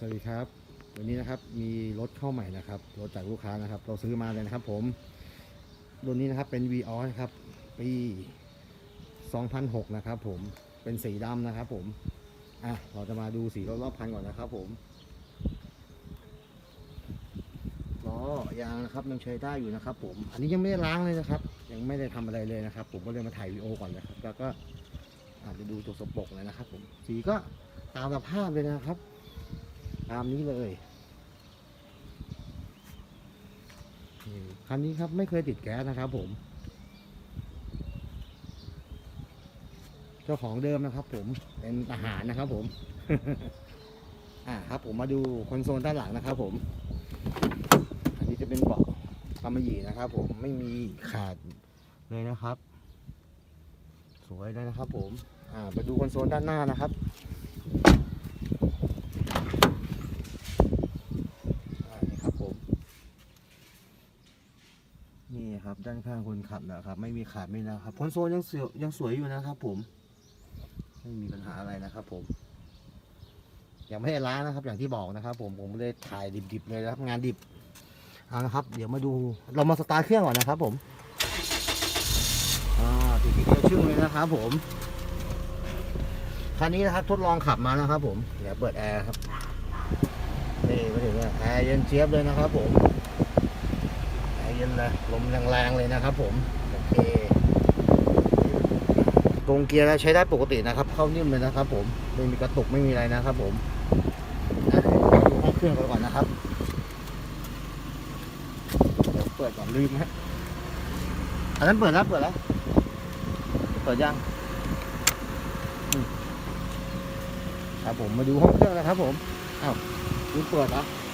สวัสดีครับ วันนี้นะครับมีรถเข้าใหม่นะครับรถจากลูกค้านะครับ เราซื้อมาเลยนะครับ ผมรุ่นนี้นะครับเป็น v ีออนะครับ ปี 2006 นะครับ ผมเป็นสีดำนะครับ ผมอะเราจะมาดูสีรอบๆคันก่อนนะครับ ผมล้อยางนะครับยังใช้ได้อยู่นะครับ ผม อันนี้ยังไม่ได้ล้างเลยนะครับ ยังไม่ได้ทำอะไรเลยนะครับ ผมก็เลยมาถ่ายวีดีโอก่อนนะครับแล้วก็อาจจะดูตัวสปกเลยนะครับ ผมสีก็ตามสภาพเลยนะครับ ตามนี้เลยนี่คันนี้ครับไม่เคยติดแก๊สนะครับผม เจ้าของเดิมนะครับ ผมเป็นทหารนะครับ ผม อ่าครับ ผมมาดูคอนโซลด้านหลังนะครับ ผม อันนี้จะเป็นเบาะกำมะหยี่นะครับ ผมไม่มีขาดเลยนะครับ สวยเลยนะครับ ผม อ่ามาดูคอนโซลด้านหน้านะครับ อ่านี่ครับผม นี่ครับ ด้านข้างคนขับนะครับ ไม่มีขาดไม่นะครับคอนโซลยังสวยยังสวยอยู่นะครับ ผม ไม่มีปัญหาอะไรนะครับ ผม ยังไม่ได้ล้างนะครับ อย่างที่บอกนะครับ ผมผมเลยถ่ายดิบๆเลยนะครับ งานดิบเอาละครับ เดี๋ยวมาดูเรามาสตาร์ทเครื่องก่อนนะครับ ผมอ่าติดทีเดียวชึ่งเลยนะครับ ผมคันนี้นะครับ ทดลองขับมานะครับ ผมเดี๋ยวเปิดแอร์ครับนี่มาถึงแล้วแอร์เย็นเจี๊ยบเลยนะครับ ผม เย็นเลยลมแรงๆเลยนะครับผม โอเคตรงเกียร์ใช้ได้ปกตินะครับ เข้านิ่มเลยนะครับ ผมไม่มีกระตุกไม่มีอะไรนะครับ ผมอะดูห้องเครื่องกันก่อนนะครับเดี๋ยวเปิดก่อนลืมฮะอันนั้นเปิดแล้วเปิดแล้วเปิดยังครับผมมาดูห้องเครื่องนะครับ ผมอ้าวดูเปิดนะจ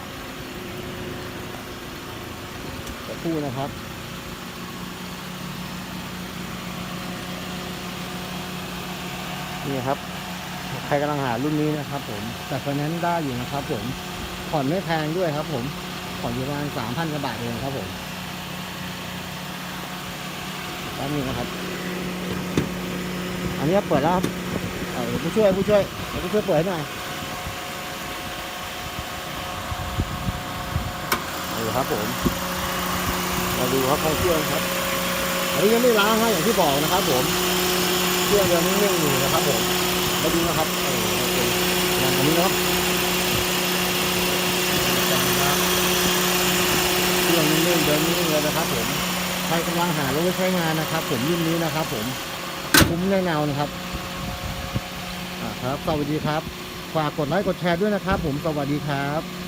ะพูดนะครับนี่ครับ ใครกำลังหารุ่นนี้นะครับ ผมแต่ไฟแนนซ์ได้อยู่นะครับ ผมผ่อนไม่แพงด้วยครับ ผมผ่อนอยู่ประมาณสามพันกว่าบาทเองครับผมแป๊บนึงนะครับ อันนี้เปิดแล้วครับเอาเดี๋ยวผู้ช่วยผู้ช่วยผู้ช่วยเปิดให้หน่อยดูครับผม มาดูครับห้องเครื่องครับ อันนี้ยังไม่ล้างฮะอย่างที่บอกนะครับ ผมเครื่องยังนิ่งๆอยู่นะครับผม มาดูนะครับออโอเคอย่างอันนี้เนาะเครื่องนิ่งๆเดินนิ่งๆเลยนะครับ ผม ใครกำลังหารถไว้ใช้งานนะครับ ผมรุ่นนี้นะครับ ผมคุ้มแน่นอนนะครับครับ สวัสดีครับ ฝากกดไลค์ กดแชร์ด้วยนะครับ ผม สวัสดีครับ